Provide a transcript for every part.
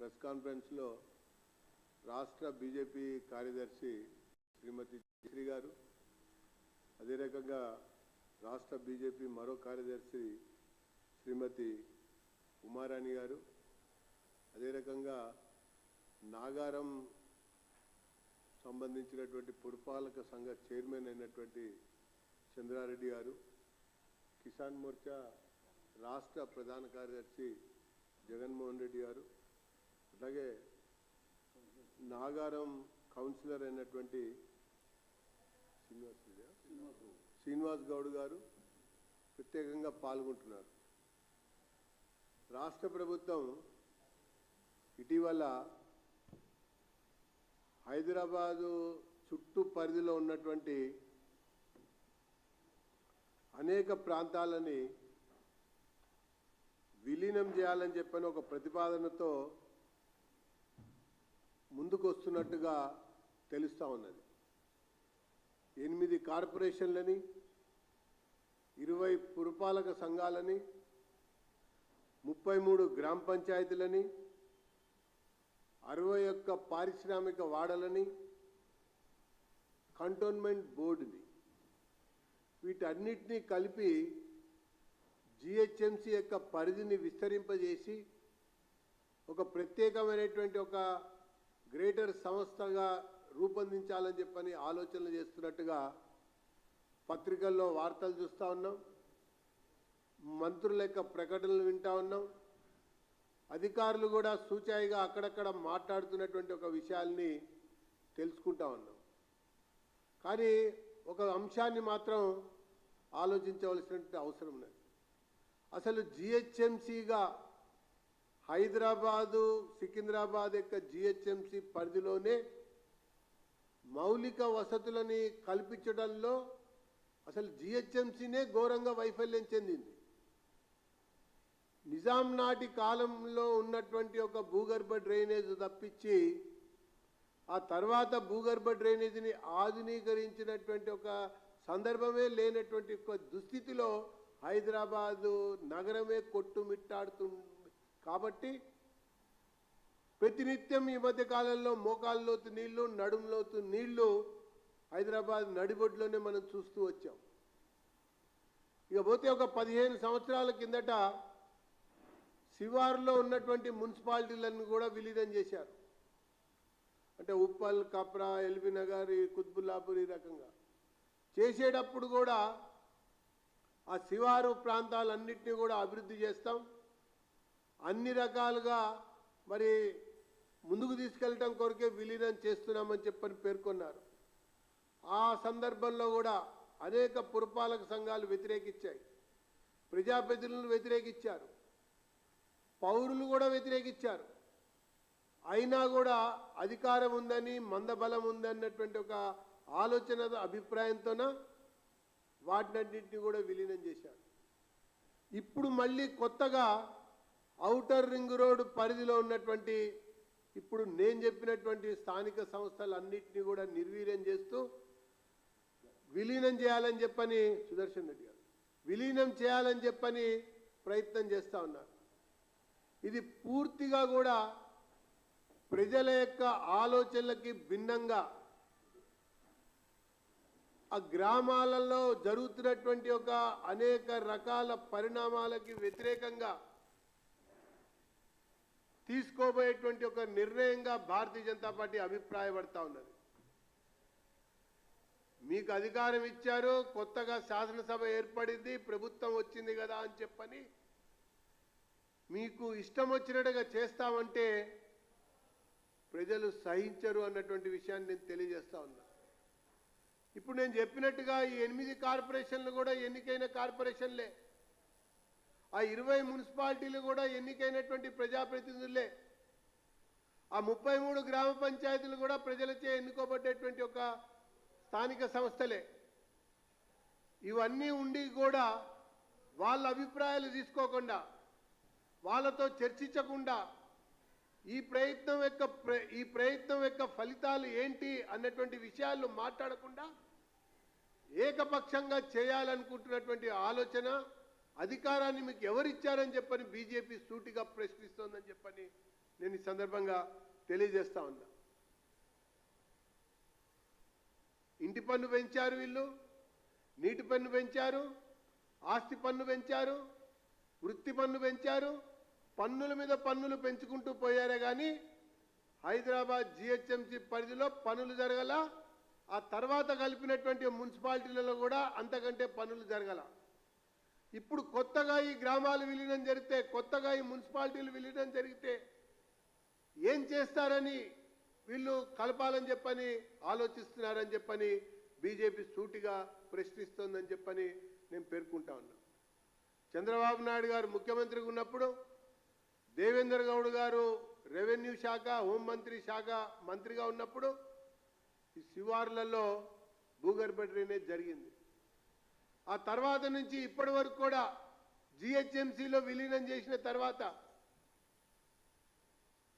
Press కాన్ఫరెన్స్లో రాష్ట్ర BJP కార్యదర్శి శ్రీమతి జయశ్రీ గారు అదే రకంగా రాష్ట్ర బీజేపీ మరో కార్యదర్శి శ్రీమతి ఉమారాణి గారు అదే రకంగా నాగారం సంబంధించినటువంటి పురపాలక సంఘ చైర్మన్ అయినటువంటి చంద్రారెడ్డి గారు కిసాన్ మోర్చా రాష్ట్ర ప్రధాన కార్యదర్శి జగన్మోహన్ రెడ్డి గారు అలాగే నాగారం కౌన్సిలర్ అయినటువంటి శ్రీనివాస్ శ్రీనివాస్ గౌడ్ గారు ప్రత్యేకంగా పాల్గొంటున్నారు. రాష్ట్ర ప్రభుత్వం ఇటీవల హైదరాబాదు చుట్టూ పరిధిలో ఉన్నటువంటి అనేక ప్రాంతాలని విలీనం చేయాలని చెప్పని ఒక ప్రతిపాదనతో ముందుకు వస్తున్నట్టుగా తెలుస్తూ ఉన్నది. ఎనిమిది కార్పొరేషన్లని ఇరవై పురపాలక సంఘాలని ముప్పై మూడు గ్రామ పంచాయతీలని అరవై ఒక్క పారిశ్రామిక వాడలని కంటోన్మెంట్ బోర్డుని. వీటన్నిటినీ కలిపి జిహెచ్ఎంసి యొక్క పరిధిని విస్తరింపజేసి ఒక ప్రత్యేకమైనటువంటి ఒక గ్రేటర్ సంస్థగా రూపొందించాలని చెప్పని ఆలోచనలు చేస్తున్నట్టుగా పత్రికల్లో వార్తలు చూస్తూ ఉన్నాం. మంత్రుల యొక్క ప్రకటనలు వింటా ఉన్నాం. అధికారులు కూడా సూచాయిగా అక్కడక్కడ మాట్లాడుతున్నటువంటి ఒక విషయాల్ని తెలుసుకుంటా ఉన్నాం. కానీ ఒక అంశాన్ని మాత్రం ఆలోచించవలసినటువంటి అవసరం ఉన్నది. అసలు జిహెచ్ఎంసీగా హైదరాబాదు సికింద్రాబాద్ యొక్క జిహెచ్ఎంసి పరిధిలోనే మౌలిక వసతులని కల్పించడంలో అసలు జిహెచ్ఎంసీనే ఘోరంగా వైఫల్యం చెందింది. నిజాం నాటి కాలంలో ఉన్నటువంటి ఒక భూగర్భ డ్రైనేజ్ తప్పించి ఆ తర్వాత భూగర్భ డ్రైనేజీని ఆధునీకరించినటువంటి ఒక సందర్భమే లేనటువంటి ఒక దుస్థితిలో హైదరాబాదు నగరమే కొట్టుమిట్టాడుతుంది కాబట్టి ప్రతినిత్యం ఈ మధ్య కాలంలో మోకాల్లోతు నీళ్ళు నడుములోతు నీళ్ళు హైదరాబాద్ నడిబొడ్లోనే మనం చూస్తూ వచ్చాం. ఇకపోతే ఒక పదిహేను సంవత్సరాల కిందట శివారులో ఉన్నటువంటి మున్సిపాలిటీలను కూడా విలీనం చేశారు. అంటే ఉప్పల్ కప్రా ఎల్బీ నగర్ ఈ కుత్బుల్లాపూర్ ఈ రకంగా. చేసేటప్పుడు కూడా ఆ శివారు ప్రాంతాలన్నింటినీ కూడా అభివృద్ధి చేస్తాం. అన్ని రకాలుగా మరి ముందుకు తీసుకెళ్ళటం కొరకే విలీనం చేస్తున్నామని చెప్పని పేర్కొన్నారు. ఆ సందర్భంలో కూడా అనేక పురపాలక సంఘాలు వ్యతిరేకించాయి ప్రజాప్రతినిధులను వ్యతిరేకించారు పౌరులు కూడా వ్యతిరేకించారు అయినా కూడా అధికారం ఉందని మందబలం ఉందన్నటువంటి ఒక ఆలోచన అభిప్రాయంతోన వాటినన్నింటినీ కూడా విలీనం చేశారు. ఇప్పుడు మళ్ళీ కొత్తగా ఔటర్ రింగ్ రోడ్ పరిధిలో ఉన్నటువంటి ఇప్పుడు నేను చెప్పినటువంటి స్థానిక సంస్థలన్నింటినీ కూడా నిర్వీర్యం చేస్తూ విలీనం చేయాలని చెప్పని సుదర్శన్ రెడ్డి గారు. విలీనం చేయాలని చెప్పని ప్రయత్నం చేస్తూ ఉన్నారు. ఇది పూర్తిగా కూడా ప్రజల యొక్క ఆలోచనలకి భిన్నంగా ఆ గ్రామాలలో జరుగుతున్నటువంటి ఒక అనేక రకాల పరిణామాలకి వ్యతిరేకంగా తీసుకోబోయేటువంటి ఒక నిర్ణయంగా భారతీయ జనతా పార్టీ అభిప్రాయపడతా ఉన్నది. మీకు అధికారం ఇచ్చారు కొత్తగా శాసనసభ ఏర్పడింది ప్రభుత్వం వచ్చింది కదా అని చెప్పని మీకు ఇష్టం వచ్చినట్టుగా చేస్తామంటే ప్రజలు సహించరు అన్నటువంటి విషయాన్ని నేను తెలియజేస్తా ఉన్నా. ఇప్పుడు నేను చెప్పినట్టుగా ఈ ఎనిమిది కార్పొరేషన్లు కూడా ఎన్నికైన కార్పొరేషన్లే. ఆ ఇరవై మున్సిపాలిటీలు కూడా ఎన్నికైనటువంటి ప్రజాప్రతినిధులే. ఆ ముప్పై మూడు గ్రామ పంచాయతీలు కూడా ప్రజలచే ఎన్నుకోబడ్డేటువంటి ఒక స్థానిక సంస్థలే. ఇవన్నీ ఉండి కూడా వాళ్ళ అభిప్రాయాలు తీసుకోకుండా వాళ్ళతో చర్చించకుండా ఈ ప్రయత్నం యొక్క ప్ర- ఈ ప్రయత్నం యొక్క ఫలితాలు ఏంటి అన్నటువంటి విషయాలు మాట్లాడకుండా ఏకపక్షంగా చేయాలనుకుంటున్నటువంటి ఆలోచన అధికారాన్ని మీకు ఎవరిచ్చారని చెప్పని బీజేపీ సూటిగా ప్రశ్నిస్తోందని చెప్పని నేను ఈ సందర్భంగా తెలియజేస్తా ఉన్నా. ఇంటి పన్ను పెంచారు వీళ్ళు నీటి పన్ను పెంచారు ఆస్తి పన్ను పెంచారు వృత్తి పన్ను పెంచారు పన్నుల మీద పన్నులు పెంచుకుంటూ పోయారే కానీ హైదరాబాద్ జిహెచ్ఎంసీ పరిధిలో పనులు జరగల ఆ తర్వాత కలిపినటువంటి మున్సిపాలిటీలలో కూడా అంతకంటే పనులు జరగల. ఇప్పుడు కొత్తగా ఈ గ్రామాలు విలీనం జరిగితే కొత్తగా ఈ మున్సిపాలిటీలు విలీనం జరిగితే ఏం చేస్తారని వీళ్ళు కలపాలని చెప్పని ఆలోచిస్తున్నారని చెప్పని బీజేపీ సూటిగా ప్రశ్నిస్తోందని చెప్పని నేను పేర్కొంటా ఉన్నా. చంద్రబాబు నాయుడు గారు ముఖ్యమంత్రిగా ఉన్నప్పుడు దేవేంద్ర గౌడ్ గారు రెవెన్యూ శాఖ హోంమంత్రి శాఖ మంత్రిగా ఉన్నప్పుడు ఈ శివార్లలో భూగర్భ డ్రైనేజ్ జరిగింది. ఆ తర్వాత నుంచి ఇప్పటి వరకు కూడా జిహెచ్ఎంసీలో విలీనం చేసిన తర్వాత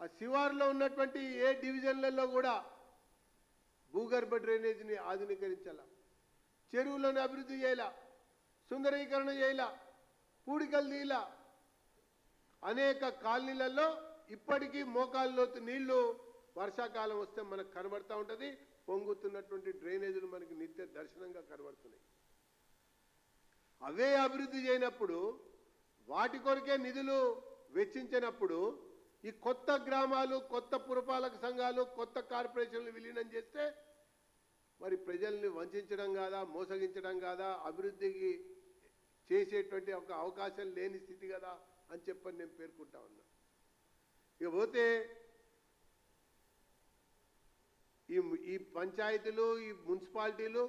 ఆ శివారులో ఉన్నటువంటి ఏ డివిజన్లలో కూడా భూగర్భ డ్రైనేజీని ఆధునీకరించాల చెరువులను అభివృద్ధి చేయాల సుందరీకరణ చేయాల పూడికలు తీయాల. అనేక కాలనీలలో ఇప్పటికీ మోకాళ్ళలోతు నీళ్ళు వర్షాకాలం వస్తే మనకు కనబడతా ఉంటుంది పొంగుతున్నటువంటి డ్రైనేజీలు మనకి నిత్య దర్శనంగా కనబడుతున్నాయి. అవే అభివృద్ధి చేయనప్పుడు వాటి కొరకే నిధులు వెచ్చించినప్పుడు ఈ కొత్త గ్రామాలు కొత్త పురపాలక సంఘాలు కొత్త కార్పొరేషన్లు విలీనం చేస్తే మరి ప్రజల్ని వంచడం కాదా మోసగించడం కాదా అభివృద్ధికి చేసేటువంటి ఒక అవకాశం లేని స్థితి కదా అని చెప్పని నేను పేర్కొంటా ఉన్నా. ఇక పోతే ఈ ఈ పంచాయతీలు ఈ మున్సిపాలిటీలు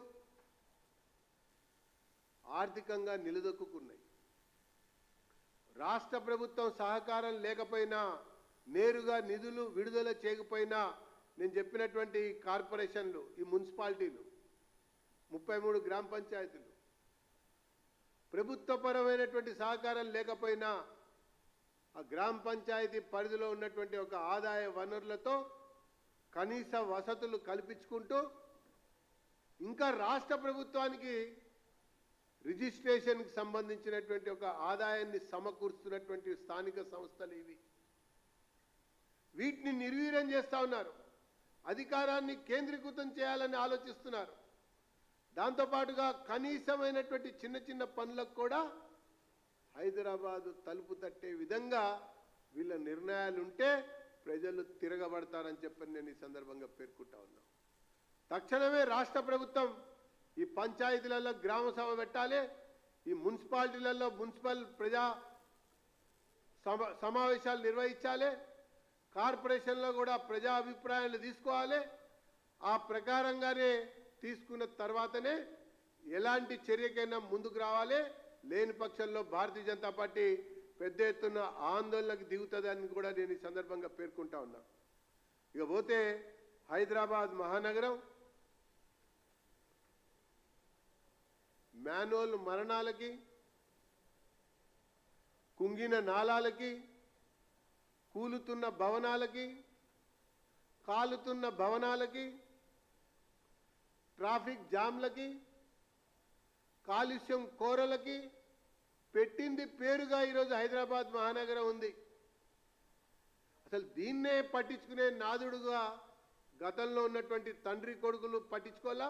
ఆర్థికంగా నిలదొక్కున్నాయి రాష్ట్ర ప్రభుత్వం సహకారం లేకపోయినా నేరుగా నిధులు విడుదల చేయకపోయినా నేను చెప్పినటువంటి కార్పొరేషన్లు ఈ మున్సిపాలిటీలు ముప్పై మూడు గ్రామ పంచాయతీలు ప్రభుత్వపరమైనటువంటి సహకారం లేకపోయినా ఆ గ్రామ పంచాయతీ పరిధిలో ఉన్నటువంటి ఒక ఆదాయ వనరులతో కనీస వసతులు కల్పించుకుంటూ ఇంకా రాష్ట్ర ప్రభుత్వానికి రిజిస్ట్రేషన్కి సంబంధించినటువంటి ఒక ఆదాయాన్ని సమకూరుస్తున్నటువంటి స్థానిక సంస్థలు ఇవి. వీటిని నిర్వీర్యం చేస్తా ఉన్నారు. అధికారాన్ని కేంద్రీకృతం చేయాలని ఆలోచిస్తున్నారు. దాంతోపాటుగా కనీసమైనటువంటి చిన్న చిన్న పనులకు కూడా హైదరాబాదు తలుపు తట్టే విధంగా వీళ్ళ నిర్ణయాలుంటే ప్రజలు తిరగబడతారని చెప్పని నేను ఈ సందర్భంగా పేర్కొంటా ఉన్నాను తక్షణమే రాష్ట్ర ప్రభుత్వం ఈ పంచాయతీలలో గ్రామ సభ పెట్టాలి ఈ మున్సిపాలిటీలలో మున్సిపల్ ప్రజా సమావేశాలు నిర్వహించాలి కార్పొరేషన్లో కూడా ప్రజా అభిప్రాయాలు తీసుకోవాలి. ఆ ప్రకారంగానే తీసుకున్న తర్వాతనే ఎలాంటి చర్యకైనా ముందుకు రావాలి. లేని పక్షంలో భారతీయ జనతా పార్టీ పెద్ద ఎత్తున ఆందోళనకు దిగుతుందని కూడా నేను ఈ సందర్భంగా పేర్కొంటా ఉన్నా. ఇక పోతే హైదరాబాద్ మహానగరం మాన్యువల్ మరణాలకి కుంగిన నాళాలకి కూలుతున్న భవనాలకి కాలుతున్న భవనాలకి ట్రాఫిక్ జామ్లకి కాలుష్యం కోరలకి పెట్టింది పేరుగా ఈరోజు హైదరాబాద్ మహానగరం ఉంది. అసలు దీన్నే పట్టించుకునే నాదుడుగా గతంలో ఉన్నటువంటి తండ్రి కొడుకులు పట్టించుకోలే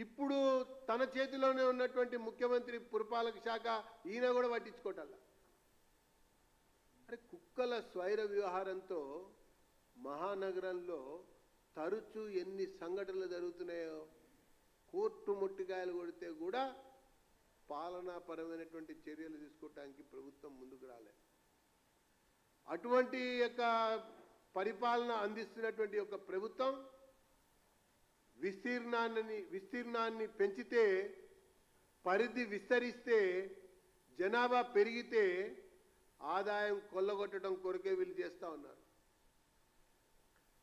ఇప్పుడు తన చేతిలోనే ఉన్నటువంటి ముఖ్యమంత్రి పురపాలక శాఖ ఈయన కూడా పట్టించుకోవటల్లా అరే కుక్కల స్వైర వ్యవహారంతో మహానగరంలో తరచూ ఎన్ని సంఘటనలు జరుగుతున్నాయో కోర్టు ముట్టికాయలు కొడితే కూడా పాలనాపరమైనటువంటి చర్యలు తీసుకోవటానికి ప్రభుత్వం ముందుకు రాలేదు అటువంటి యొక్క పరిపాలన అందిస్తున్నటువంటి యొక్క ప్రభుత్వం విస్తీర్ణాన్ని విస్తీర్ణాన్ని పెంచితే పరిధి విస్తరిస్తే జనాభా పెరిగితే ఆదాయం కొల్లగొట్టడం కొరకే వీళ్ళు చేస్తూ ఉన్నారు.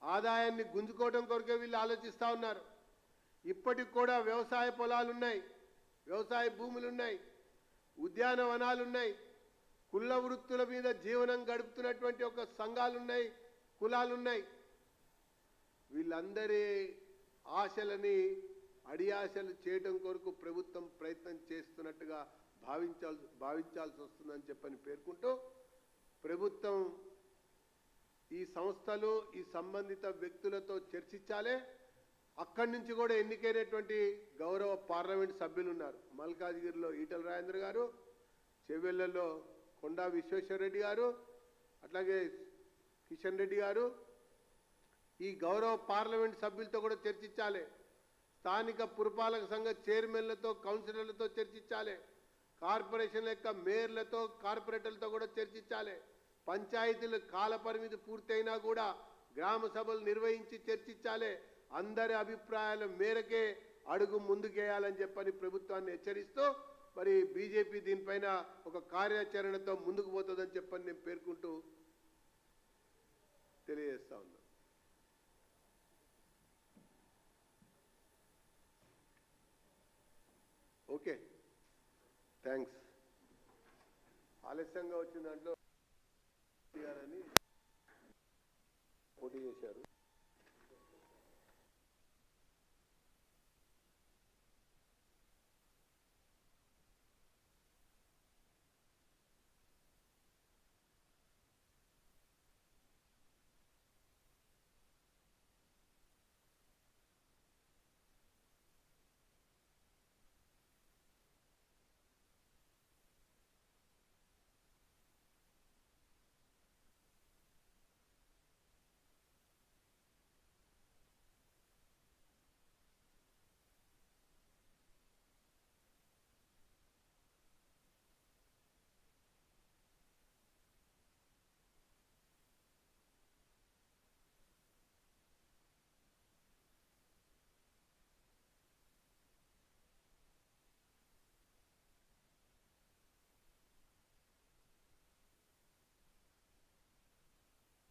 ఆదాయాన్ని గుంజుకోవడం కొరకే వీళ్ళు ఆలోచిస్తూ ఉన్నారు. ఇప్పటికి కూడా వ్యవసాయ పొలాలు ఉన్నాయి వ్యవసాయ భూములు ఉన్నాయి ఉద్యానవనాలు ఉన్నాయి కుల వృత్తుల మీద జీవనం గడుపుతున్నటువంటి ఒక సంఘాలు ఉన్నాయి. వీళ్ళందరి ఆశలని అడియాశలు చేయడం కొరకు ప్రభుత్వం ప్రయత్నం చేస్తున్నట్టుగా భావించాల్సి భావించాల్సి వస్తుందని చెప్పని పేర్కొంటూ ప్రభుత్వం ఈ సంస్థలు ఈ సంబంధిత వ్యక్తులతో చర్చించాలే. అక్కడి నుంచి కూడా ఎన్నికైనటువంటి గౌరవ పార్లమెంట్ సభ్యులు ఉన్నారు మల్కాజ్గిరిలో ఈటల రాజేంద్ర గారు చెవెళ్ళలో కొండా విశ్వేశ్వరరెడ్డి గారు అట్లాగే కిషన్ రెడ్డి గారు ఈ గౌరవ పార్లమెంట్ సభ్యులతో కూడా చర్చించాలి. స్థానిక పురపాలక సంఘ చైర్మన్లతో కౌన్సిలర్లతో చర్చించాలి. కార్పొరేషన్ యొక్క మేయర్లతో కార్పొరేటర్లతో కూడా చర్చించాలి. పంచాయతీల కాల పరిమితి పూర్తయినా కూడా గ్రామ సభలు నిర్వహించి చర్చించాలి. అందరి అభిప్రాయాల మేరకే అడుగు ముందుకేయాలని చెప్పని ప్రభుత్వాన్ని హెచ్చరిస్తూ మరి బీజేపీ దీనిపైన ఒక కార్యాచరణతో ముందుకు పోతుందని చెప్పని నేను పేర్కొంటూ తెలియజేస్తా ఓకే. థ్యాంక్స్ ఆలస్యంగా వచ్చిన దాంట్లో గారని పోటీ చేశారు.